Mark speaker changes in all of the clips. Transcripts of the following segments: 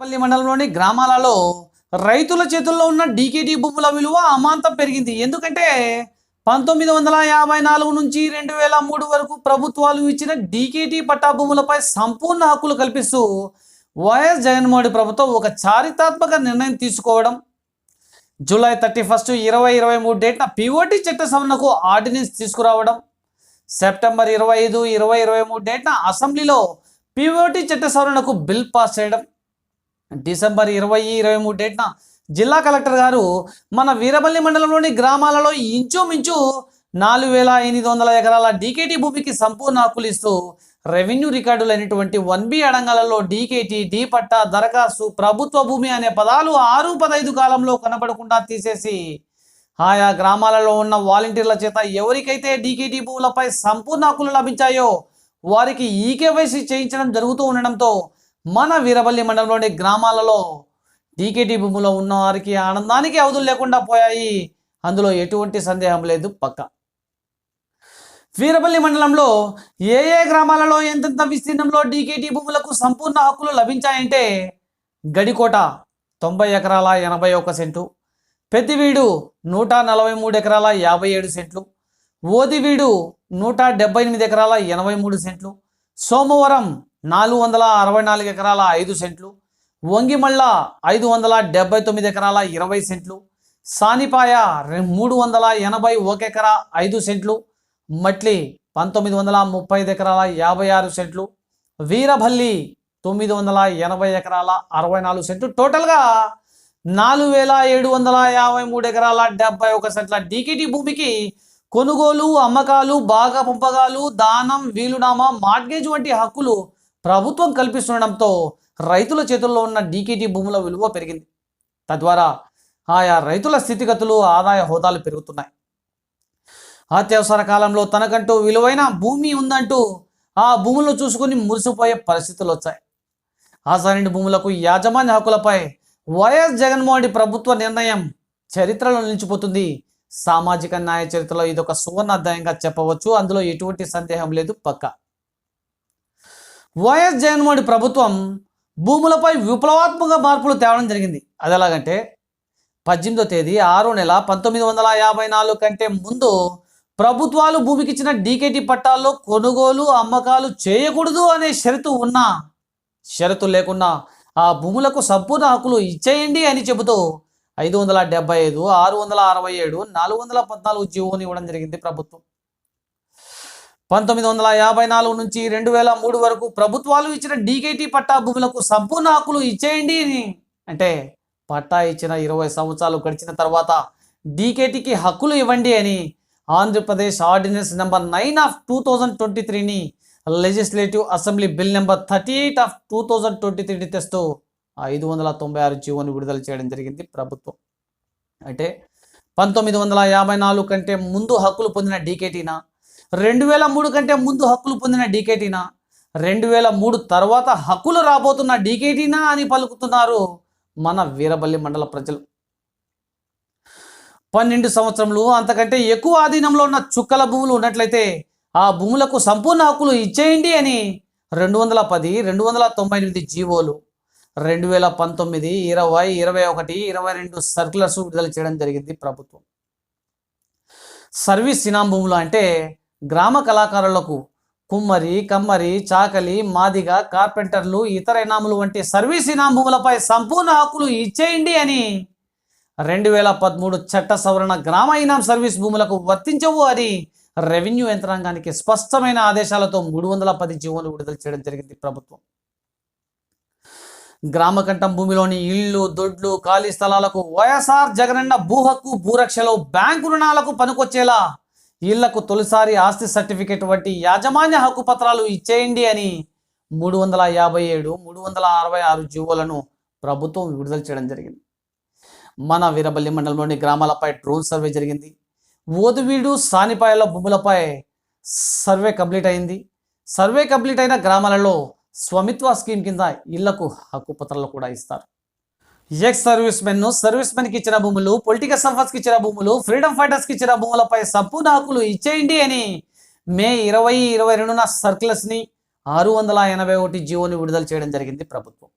Speaker 1: పల్లి మండలంలోని గ్రామాలలో రైతుల చేతుల్లో ఉన్న డీకేటీ భూముల విలువ అమాంతం పెరిగింది. ఎందుకంటే పంతొమ్మిది వందల యాభై నాలుగు నుంచి రెండు వేల మూడు వరకు ప్రభుత్వాలు ఇచ్చిన డీకేటీ పట్టా భూములపై సంపూర్ణ హక్కులు కల్పిస్తూ వైఎస్ జగన్మోహన్ ప్రభుత్వం ఒక చారిత్రాత్మక నిర్ణయం తీసుకోవడం జూలై థర్టీ ఫస్ట్ ఇరవై ఇరవై మూడు డేట్న పిఓటీ చట్ట సవరణకు ఆర్డినెన్స్ తీసుకురావడం సెప్టెంబర్ ఇరవై ఐదు ఇరవై ఇరవై మూడు డేట్న అసెంబ్లీలో పిఓటీ చట్ట సవరణకు బిల్ పాస్ చేయడం డిసెంబర్ ఇరవై ఇరవై మూడు డేట్న జిల్లా కలెక్టర్ గారు మన వీరపల్లి మండలంలోని గ్రామాలలో ఇంచుమించు నాలుగు వేల ఎనిమిది వందల ఎకరాల డీకేటీ భూమికి సంపూర్ణ హక్కులు ఇస్తూ రెవెన్యూ రికార్డులైనటువంటి వన్ బి అడంగాలలో డీకేటీ డీ పట్టా దరఖాస్తు ప్రభుత్వ భూమి అనే పదాలు ఆరు పదైదు కాలంలో కనపడకుండా తీసేసి ఆయా గ్రామాలలో ఉన్న వాలంటీర్ల చేత ఎవరికైతే డీకేటీ భూములపై సంపూర్ణ హక్కులు లభించాయో వారికి ఈకేవైసీ చేయించడం జరుగుతూ ఉండడంతో మన వీరపల్లి మండలంలోని గ్రామాలలో డీకేటీ భూములో ఉన్న వారికి ఆనందానికి అవధులు లేకుండా పోయాయి. అందులో ఎటువంటి సందేహం లేదు. పక్క. వీరపల్లి మండలంలో ఏ ఏ గ్రామాలలో ఎంతెంత విస్తీర్ణంలో డీకేటీ భూములకు సంపూర్ణ హక్కులు లభించాయంటే గడికోట తొంభై ఎకరాల ఎనభై ఒక సెంటు పెద్దివీడు నూట నలభై మూడు ఎకరాల యాభై ఏడు సెంట్లు ఓదివీడు నూట డెబ్బై ఎనిమిది ఎకరాల ఎనభై మూడు సెంట్లు సోమవరం నాలుగు వందల అరవై నాలుగు ఎకరాల ఐదు సెంట్లు వంగిమళ్ళ ఐదు వందల డెబ్బై తొమ్మిది ఎకరాల ఇరవై సెంట్లు సానిపాయ మూడు వందల ఎనభై ఒక ఎకరా ఐదు సెంట్లు మట్లి పంతొమ్మిది వందల ముప్పై ఐదు ఎకరాల యాభై ఆరు సెంట్లు వీరభల్లి తొమ్మిది వందల ఎనభై ఎకరాల అరవై నాలుగు సెంట్లు. టోటల్గా నాలుగు వేల ఏడు వందల యాభై మూడు ఎకరాల డెబ్బై ఒక సెంట్ల డీకేటీ భూమికి కొనుగోలు అమ్మకాలు బాగా పంపకాలు దానం వీలునామా మార్గేజ్ వంటి హక్కులు ప్రభుత్వం కల్పిస్తుండడంతో రైతుల చేతుల్లో ఉన్న డీకేటీ భూముల విలువ పెరిగింది. తద్వారా ఆయా రైతుల స్థితిగతులు ఆదాయ హోదాలు పెరుగుతున్నాయి. అత్యవసర కాలంలో తనకంటూ విలువైన భూమి ఉందంటూ ఆ భూములను చూసుకుని మురిసిపోయే పరిస్థితులు వచ్చాయి. ఆసారెండు భూములకు యాజమాన్య హక్కులపై వైఎస్ జగన్మోహన్ రెడ్డి ప్రభుత్వ నిర్ణయం చరిత్రలో నిలిచిపోతుంది. సామాజిక న్యాయ చరిత్రలో ఇది ఒక సువర్ణ అధ్యాయంగా చెప్పవచ్చు. అందులో ఎటువంటి సందేహం లేదు. పక్క. వైఎస్ జగన్మోహన్ ప్రభుత్వం భూములపై విప్లవాత్మక మార్పులు తేవడం జరిగింది. అది ఎలాగంటే పద్దెనిమిదో తేదీ ఆరో నెల పంతొమ్మిది వందల యాభై నాలుగు కంటే ముందు ప్రభుత్వాలు భూమికి ఇచ్చిన డీకేటీ పట్టాల్లో కొనుగోలు అమ్మకాలు చేయకూడదు అనే షరతు ఉన్నా షరతు లేకుండా ఆ భూములకు సంపూర్ణ హక్కులు ఇచ్చేయండి అని చెబుతూ ఐదు వందల డెబ్బై ఐదు ఆరు వందల అరవై ఏడు నాలుగు వందల పద్నాలుగు జీవోని ఇవ్వడం జరిగింది ప్రభుత్వం. పంతొమ్మిది వందల యాభై నాలుగు నుంచి రెండు వేల మూడు వరకు ప్రభుత్వాలు ఇచ్చిన డీకేటీ పట్టా భూములకు సంపూర్ణ హక్కులు ఇచ్చేయండి అని. అంటే పట్టా ఇచ్చిన ఇరవై సంవత్సరాలు గడిచిన తర్వాత డీకేటీకి హక్కులు ఇవ్వండి అని Andhra Pradesh ordinance number nine of two thousand twenty త్రీని legislative assembly bill number thirty eight of two thousand twenty త్రీని తెస్తూ ఐదు వందల తొంభై ఆరు జీవోని విడుదల చేయడం జరిగింది ప్రభుత్వం. అంటే పంతొమ్మిది వందల యాభై నాలుగు కంటే ముందు హక్కులు పొందిన డీకేటీనా? రెండు వేల మూడు కంటే ముందు హక్కులు పొందిన డీకేటీనా? రెండు వేల మూడు తర్వాత హక్కులు రాబోతున్న డీకేటీనా అని పలుకుతున్నారు మన వీరబల్లి మండల ప్రజలు. పన్నెండు సంవత్సరములు అంతకంటే ఎక్కువ ఆధీనంలో ఉన్న చుక్కల భూములు ఉన్నట్లయితే ఆ భూములకు సంపూర్ణ హక్కులు ఇచ్చేయండి అని రెండు వందల పది రెండు వందల తొంభై ఎనిమిది జీవోలు రెండు వేల పంతొమ్మిది ఇరవై ఇరవై ఒకటి ఇరవై రెండు సర్కులర్స్ విడుదల చేయడం జరిగింది ప్రభుత్వం. సర్వీస్ సినాం భూములు అంటే గ్రామ కళాకారులకు కుమ్మరి కమ్మరి చాకలి మాదిగ కార్పెంటర్లు ఇతర ఇనాములు వంటి సర్వీస్ ఇనాం సంపూర్ణ హక్కులు ఇచ్చేయండి అని రెండు వేల పదమూడు చట్ట సవరణ గ్రామ ఇనాం సర్వీస్ భూములకు వర్తించవు అని రెవెన్యూ యంత్రాంగానికి స్పష్టమైన ఆదేశాలతో మూడు వందల పది జీవోలు విడుదల చేయడం జరిగింది ప్రభుత్వం. గ్రామకంఠం భూమిలోని ఇళ్ళు దొడ్లు ఖాళీ స్థలాలకు వైఎస్ఆర్ జగనన్న భూ హక్కు భూరక్షలో బ్యాంకు రుణాలకు పనికొచ్చేలా ఇళ్ళకు తొలిసారి ఆస్తి సర్టిఫికేట్ వంటి యాజమాన్య హక్కు పత్రాలు ఇచ్చేయండి అని మూడు వందల యాభై ఏడు మూడు వందల అరవై ఆరు జీవోలను ప్రభుత్వం విడుదల చేయడం జరిగింది. మన వీరబల్లి మండలంలోని గ్రామాలపై డ్రోన్ సర్వే జరిగింది. ఓదువీడు సానిపాయల భూములపై సర్వే కంప్లీట్ అయింది. సర్వే కంప్లీట్ అయిన గ్రామాలలో స్వమిత్వ స్కీమ్ కింద ఇళ్ళకు హక్కు పత్రాలు కూడా ఇస్తారు. ఎక్స్ సర్వీస్ మెన్ సర్వీస్ మెన్కి ఇచ్చిన భూములు పొలిటికల్ సర్వీస్కి ఇచ్చిన భూములు ఫ్రీడమ్ ఫైటర్స్కి ఇచ్చిన భూములపై సంపూర్ణ హక్కులు ఇచ్చేయండి అని మే ఇరవై ఇరవై రెండున సర్క్యులర్స్ని ఆరు వందల ఎనభై ఒకటి జీవోని విడుదల చేయడం జరిగింది ప్రభుత్వం.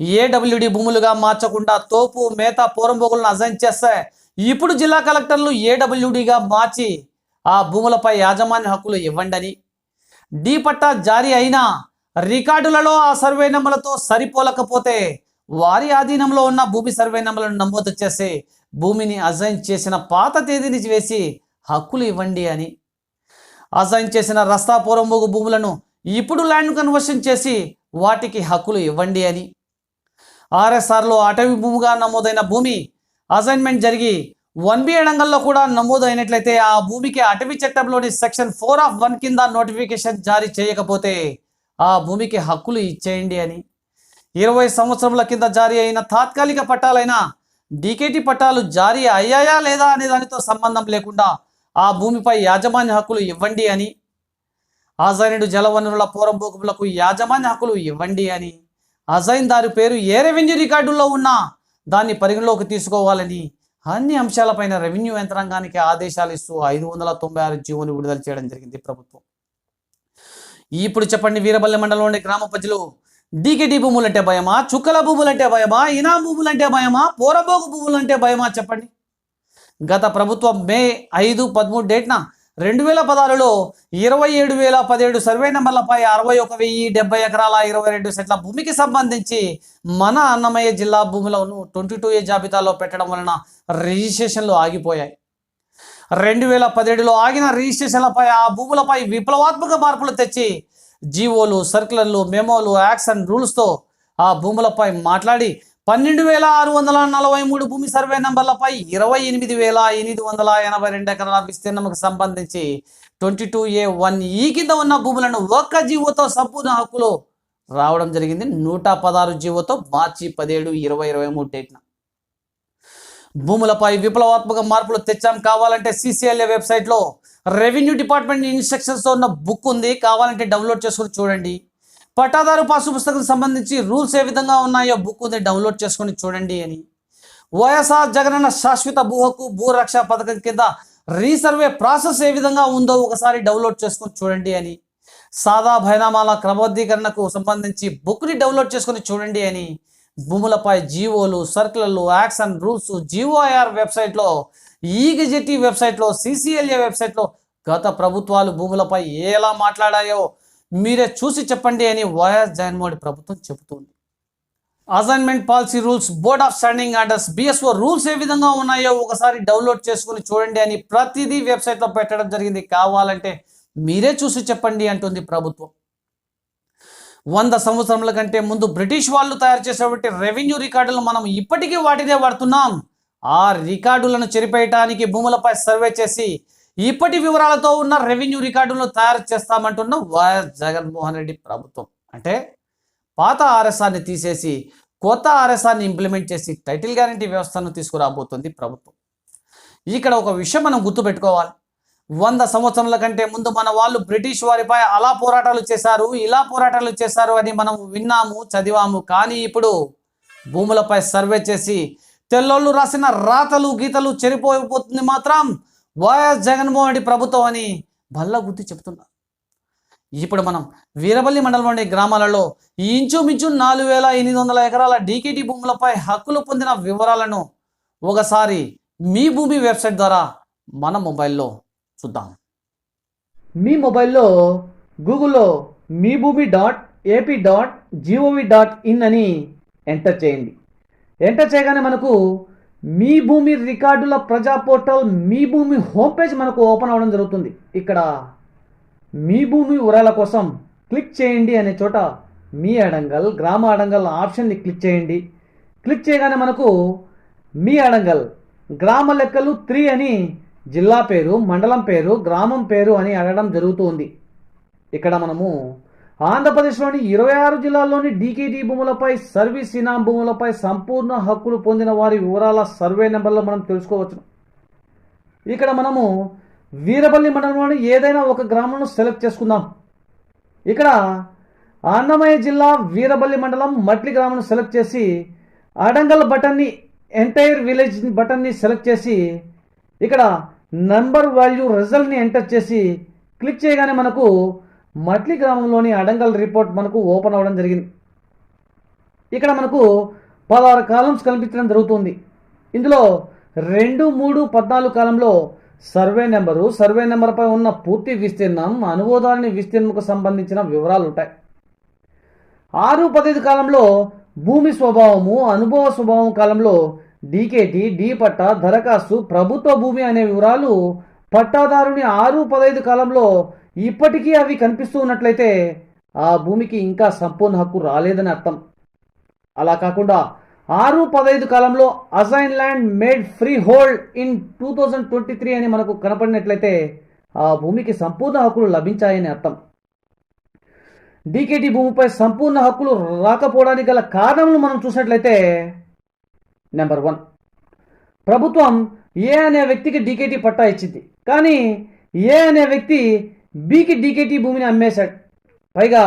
Speaker 1: ఏడబ్ల్యూడి భూములుగా మార్చకుండా తోపు మేత పోరంబోగులను అజైన్ చేస్తే ఇప్పుడు జిల్లా కలెక్టర్లు ఏడబ్ల్యూడిగా మార్చి ఆ భూములపై యాజమాన్య హక్కులు ఇవ్వండని డి పట్టా జారీ అయినా రికార్డులలో ఆ సర్వే నెంబర్లతో సరిపోలకపోతే వారి ఆధీనంలో ఉన్న భూమి సర్వే నెంబర్లను నమోదు చేసి భూమిని అజైన్ చేసిన పాత తేదీని వేసి హక్కులు ఇవ్వండి అని. అసైన్ చేసిన రస్తా పూర్వముగు భూములను ఇప్పుడు ల్యాండ్ కన్వర్షన్ చేసి వాటికి హక్కులు ఇవ్వండి అని. ఆర్ఎస్ఆర్లో అటవీ భూమిగా నమోదైన భూమి అసైన్మెంట్ జరిగి వన్ బి ఎడంగల్లో కూడా నమోదు అయినట్లయితే ఆ భూమికి అటవీ చట్టంలోని సెక్షన్ ఫోర్ ఆఫ్ వన్ కింద నోటిఫికేషన్ జారీ చేయకపోతే ఆ భూమికి హక్కులు ఇచ్చేయండి అని. ఇరవై సంవత్సరముల కింద జారీ అయిన తాత్కాలిక పట్టాలైన డీకేటీ పట్టాలు జారీ అయ్యాయా లేదా అనే దానితో సంబంధం లేకుండా ఆ భూమిపై యాజమాన్య హక్కులు ఇవ్వండి అని అజైనుడు జలవనరుల పూర్వభూములకు యాజమాన్య హక్కులు ఇవ్వండి అని అజైన్ దారి పేరు ఏ రెవెన్యూ రికార్డుల్లో ఉన్నా దాన్ని పరిగణలోకి తీసుకోవాలని అన్ని అంశాలపైన రెవెన్యూ యంత్రాంగానికి ఆదేశాలు ఇస్తూ ఐదు వందల తొంభై ఆరు జీవోని విడుదల చేయడం జరిగింది ప్రభుత్వం. ఇప్పుడు చెప్పండి వీరబల్లి మండలంలోని గ్రామ ప్రజలు డీకేటీ భూములు అంటే భయమా చుక్కల భూములు అంటే భయమా ఇనా భూములు అంటే భయమా పోరబోగు భూములు అంటే భయమా చెప్పండి. గత ప్రభుత్వం మే ఐదు పదమూడు డేట్న రెండు వేల పదహారులో ఇరవై ఏడు వేల పదిహేడు సర్వే నెంబర్లపై అరవై ఒక వెయ్యి డెబ్బై ఎకరాల ఇరవై రెండు సెట్ల భూమికి సంబంధించి మన అన్నమయ్య జిల్లా భూములను ట్వంటీ టూ ఏ జాబితాలో పెట్టడం వలన రిజిస్ట్రేషన్లు ఆగిపోయాయి. రెండు వేల పదిహేడులో ఆగిన రిజిస్ట్రేషన్లపై ఆ భూములపై విప్లవాత్మక మార్పులు తెచ్చి జీవోలు సర్కులర్లు మెమోలు యాక్స్ అండ్ రూల్స్తో ఆ భూములపై మాట్లాడి పన్నెండు వేల ఆరు వందల నలభై మూడు భూమి సర్వే నంబర్లపై ఇరవై ఎనిమిది వేల ఎనిమిది వందల ఎనభై రెండు ఎకరాల విస్తీర్ణంకు సంబంధించి ట్వంటీ టూ ఏ వన్ ఈ కింద ఉన్న భూములను ఒక్క జీవోతో సంపూర్ణ హక్కులు రావడం జరిగింది. నూట పదహారు జీవోతో మార్చి పదిహేడు ఇరవై ఇరవై మూడు డేట్న. భూములపై విప్లవాత్మక మార్పులు తెచ్చాం కావాలంటే సిసిఎల్ఏ వెబ్సైట్లో రెవెన్యూ డిపార్ట్మెంట్ ఇన్స్ట్రక్షన్స్తో ఉన్న బుక్ ఉంది. కావాలంటే డౌన్లోడ్ చేసుకొని చూడండి. పట్టాదారు పాసు పుస్తకం సంబంధించి రూల్స్ ఏ విధంగా ఉన్నాయో బుక్ ఉంది. డౌన్లోడ్ చేసుకొని చూడండి అని. వైఎస్ఆర్ జగనన్న శాశ్వత భూ హక్కు భూ పథకం కింద రీసర్వే ప్రాసెస్ ఏ విధంగా ఉందో ఒకసారి డౌన్లోడ్ చేసుకొని చూడండి అని. సాదా భైనామాల క్రమబద్ధీకరణకు సంబంధించి బుక్ని డౌన్లోడ్ చేసుకొని చూడండి అని. భూములపై జీవోలు సర్కులర్లు యాక్షన్ రూల్స్ జీఓఐఆర్ వెబ్సైట్లో ఈ గెజెటీ వెబ్సైట్లో సిసిఎల్ఏ వెబ్సైట్లో గత ప్రభుత్వాలు భూములపై ఎలా మాట్లాడాయో మీరే చూసి చెప్పండి అని వైఎస్ జగన్మోహన్ ప్రభుత్వం చెబుతుంది. Assignment policy rules board of standing orders BSO rules ఏ విధంగా ఉన్నాయో ఒకసారి డౌన్లోడ్ చేసుకుని చూడండి అని ప్రతిదీ వెబ్సైట్లో పెట్టడం జరిగింది. కావాలంటే మీరే చూసి చెప్పండి అంటుంది ప్రభుత్వం. వంద సంవత్సరముల కంటే ముందు బ్రిటిష్ వాళ్ళు తయారు చేసేటువంటి రెవెన్యూ రికార్డులు మనం ఇప్పటికీ వాటినే వాడుతున్నాం. ఆ రికార్డులను చెరిపేయటానికి భూములపై సర్వే చేసి ఇప్పటి వివరాలతో ఉన్న రెవెన్యూ రికార్డులను తయారు చేస్తామంటున్న వైఎస్ జగన్మోహన్ రెడ్డి ప్రభుత్వం. అంటే పాత ఆర్ఎస్ఆర్ని తీసేసి కొత్త ఆర్ఎస్ఆర్ని ఇంప్లిమెంట్ చేసి టైటిల్ గ్యారంటీ వ్యవస్థను తీసుకురాబోతుంది ప్రభుత్వం. ఇక్కడ ఒక విషయం మనం గుర్తుపెట్టుకోవాలి. వంద సంవత్సరాల కంటే ముందు మన వాళ్ళు బ్రిటిష్ వారిపై అలా పోరాటాలు చేశారు ఇలా పోరాటాలు చేశారు అని మనం విన్నాము చదివాము. కానీ ఇప్పుడు భూములపై సర్వే చేసి తెల్లోళ్ళు రాసిన రాతలు గీతలు చెరిపోయిపోతుంది మాత్రం వైఎస్ జగన్మోహన్ రెడ్డి ప్రభుత్వం అని బల్ల గుర్తి చెబుతున్నారు. ఇప్పుడు మనం వీరపల్లి మండలం వంటి గ్రామాలలో ఇంచుమించు నాలుగు వేల ఎనిమిది వందల ఎకరాల డీకేటీ భూములపై హక్కులు పొందిన వివరాలను ఒకసారి మీ భూమి వెబ్సైట్ ద్వారా మన మొబైల్లో చూద్దాం. మీ మొబైల్లో గూగుల్లో Mee Bhoomi dot AP dot GOV dot in అని ఎంటర్ చేయండి. ఎంటర్ చేయగానే మనకు మీ భూమి రికార్డుల ప్రజా పోర్టల్ మీ భూమి హోమ్ పేజ్ మనకు ఓపెన్ అవ్వడం జరుగుతుంది. ఇక్కడ మీ భూమి వివరాల కోసం క్లిక్ చేయండి అనే చోట మీ అడంగల్ గ్రామ అడంగల్ ఆప్షన్ని క్లిక్ చేయండి. క్లిక్ చేయగానే మనకు మీ అడంగల్ గ్రామ లెక్కలు త్రీ అని జిల్లా పేరు మండలం పేరు గ్రామం పేరు అని అడగడం జరుగుతుంది. ఇక్కడ మనము ఆంధ్రప్రదేశ్లోని ఇరవై ఆరు జిల్లాల్లోని డీకేటీ భూములపై సర్వీస్ ఇనాం భూములపై సంపూర్ణ హక్కులు పొందిన వారి వివరాల సర్వే నెంబర్లో మనం తెలుసుకోవచ్చు. ఇక్కడ మనము వీరపల్లి మండలంలోని ఏదైనా ఒక గ్రామంను సెలెక్ట్ చేసుకుందాం. ఇక్కడ అన్నమయ్య జిల్లా వీరపల్లి మండలం మట్లి గ్రామం సెలెక్ట్ చేసి అడంగల్ బటన్ని ఎంటైర్ విలేజ్ బటన్ని సెలెక్ట్ చేసి ఇక్కడ నంబర్ వాల్యూ రిజల్ట్ని ఎంటర్ చేసి క్లిక్ చేయగానే మనకు మట్లి గ్రామంలోని అడంగల్ రిపోర్ట్ మనకు ఓపెన్ అవ్వడం జరిగింది. ఇక్కడ మనకు పదహారు కాలమ్స్ కనిపించడం జరుగుతుంది. ఇందులో రెండు మూడు పద్నాలుగు కాలంలో సర్వే నెంబరు సర్వే నెంబర్పై ఉన్న పూర్తి విస్తీర్ణం అనుబోధాలని విస్తీర్ణంకు సంబంధించిన వివరాలు ఉంటాయి ఆరు పదహైదు కాలంలో భూమి స్వభావము అనుభవ స్వభావం కాలంలో డీకేటీ డీ పట్టా దరఖాస్తు ప్రభుత్వ భూమి అనే వివరాలు పట్టాదారుని ఆరు పదహైదు కాలంలో ఇప్పటికీ అవి కనిపిస్తూ ఉన్నట్లయితే ఆ భూమికి ఇంకా సంపూర్ణ హక్కు రాలేదని అర్థం. అలా కాకుండా ఆరు పదహైదు కాలంలో assign land made free hold in two thousand twenty three అని మనకు కనపడినట్లయితే ఆ భూమికి సంపూర్ణ హక్కులు లభించాయని అర్థం. డీకేటీ భూమిపై సంపూర్ణ హక్కులు రాకపోవడానికి గల కారణములు మనం చూసినట్లయితే నెంబర్ వన్. ప్రభుత్వం ఏ అనే వ్యక్తికి డీకేటీ పట్టా ఇచ్చింది. కానీ ఏ అనే వ్యక్తి బికి డీకేటీ భూమిని అమ్మేశాడు. పైగా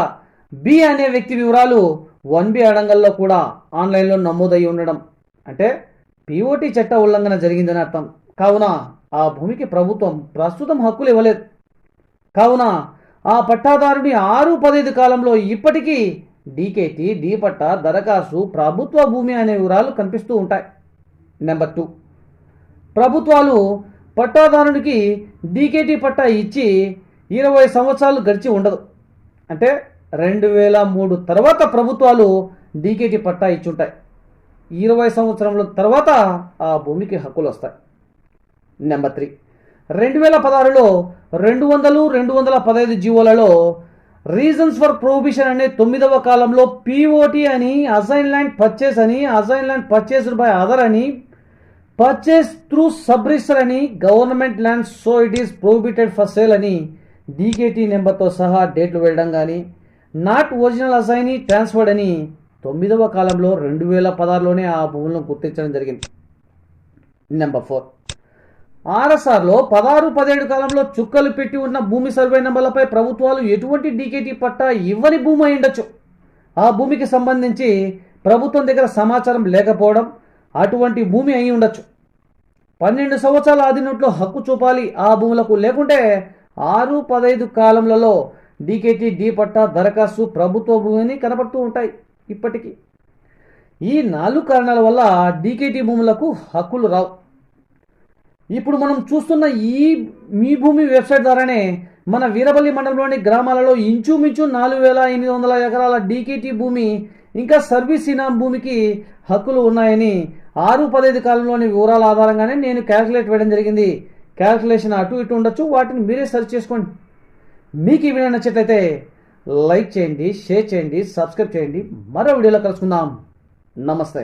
Speaker 1: బి అనే వ్యక్తి వివరాలు వన్ బి అడంగల్లో కూడా ఆన్లైన్లో నమోదయ్యి ఉండడం. అంటే పిఓటి చట్ట ఉల్లంఘన జరిగిందని అర్థం. కావున ఆ భూమికి ప్రభుత్వం ప్రస్తుతం హక్కులు ఇవ్వలేదు. కావున ఆ పట్టాదారుని ఆరు పదహైదు కాలంలో ఇప్పటికీ డీకేటీ డీ పట్టా దరఖాస్తు ప్రభుత్వ భూమి అనే వివరాలు కనిపిస్తూ ఉంటాయి. నెంబర్ టూ ప్రభుత్వాలు పట్టాదారునికి డీకేటీ పట్టా ఇచ్చి ఇరవై సంవత్సరాలు గడిచి ఉండదు. అంటే రెండు వేల మూడు తర్వాత ప్రభుత్వాలు డీకేటీ పట్టా ఇచ్చుంటాయి. ఇరవై సంవత్సరముల తర్వాత ఆ భూమికి హక్కులు వస్తాయి. Number three. రెండు వేల పదహారులో రెండు వందలు రెండు వందల పదహైదు జీవోలలో రీజన్స్ ఫర్ ప్రొహిబిషన్ అనే తొమ్మిదవ కాలంలో పిఓటి అని అసైన్ ల్యాండ్ పర్చేస్ అని assign land purchased by other అని పర్చేస్ త్రూ సబ్రిస్టర్ అని government land so it is prohibited for sale అని డీకేటీ నెంబర్తో సహా డేట్లు వెళ్ళడం కానీ నాట్ ఒరిజినల్ అసైని ట్రాన్స్ఫర్డ్ అని తొమ్మిదవ కాలంలో రెండు వేల పదహారులోనే ఆ భూములను గుర్తించడం జరిగింది. నెంబర్ ఫోర్ ఆర్ఎస్ఆర్లో పదహారు పదిహేడు కాలంలో చుక్కలు పెట్టి ఉన్న భూమి సర్వే నెంబర్లపై ప్రభుత్వాలు ఎటువంటి డీకేటీ పట్టా ఇవ్వని భూమి అయి ఉండొచ్చు. ఆ భూమికి సంబంధించి ప్రభుత్వం దగ్గర సమాచారం లేకపోవడం అటువంటి భూమి అయి ఉండొచ్చు. పన్నెండు సంవత్సరాల ఆధీనంలో హక్కు చూపాలి ఆ భూములకు లేకుంటే ఆరు పదహైదు కాలంలో డీకేటీ డీ పట్టా దరఖాస్తు ప్రభుత్వ భూమిని కనబడుతూ ఉంటాయి ఇప్పటికీ. ఈ నాలుగు కారణాల వల్ల డీకేటీ భూములకు హక్కులు రావు. ఇప్పుడు మనం చూస్తున్న ఈ మీ భూమి వెబ్సైట్ ద్వారానే మన వీరబల్లి మండలంలోని గ్రామాలలో ఇంచుమించు నాలుగు వేల ఎనిమిది వందల ఎకరాల డీకేటీ భూమి ఇంకా సర్వీస్ ఇనాం భూమికి హక్కులు ఉన్నాయని ఆరు పదహైదు కాలంలోని వివరాల ఆధారంగానే నేను క్యాల్కులేట్ వేయడం జరిగింది. క్యాల్కులేషన్ అటు ఇటు ఉండొచ్చు వాటిని మీరే సెర్చ్ చేసుకోండి. మీకు ఈ వీడియో నచ్చినట్లయితే లైక్ చేయండి షేర్ చేయండి సబ్స్క్రైబ్ చేయండి. మరో వీడియోలో కలుసుకుందాం. నమస్తే.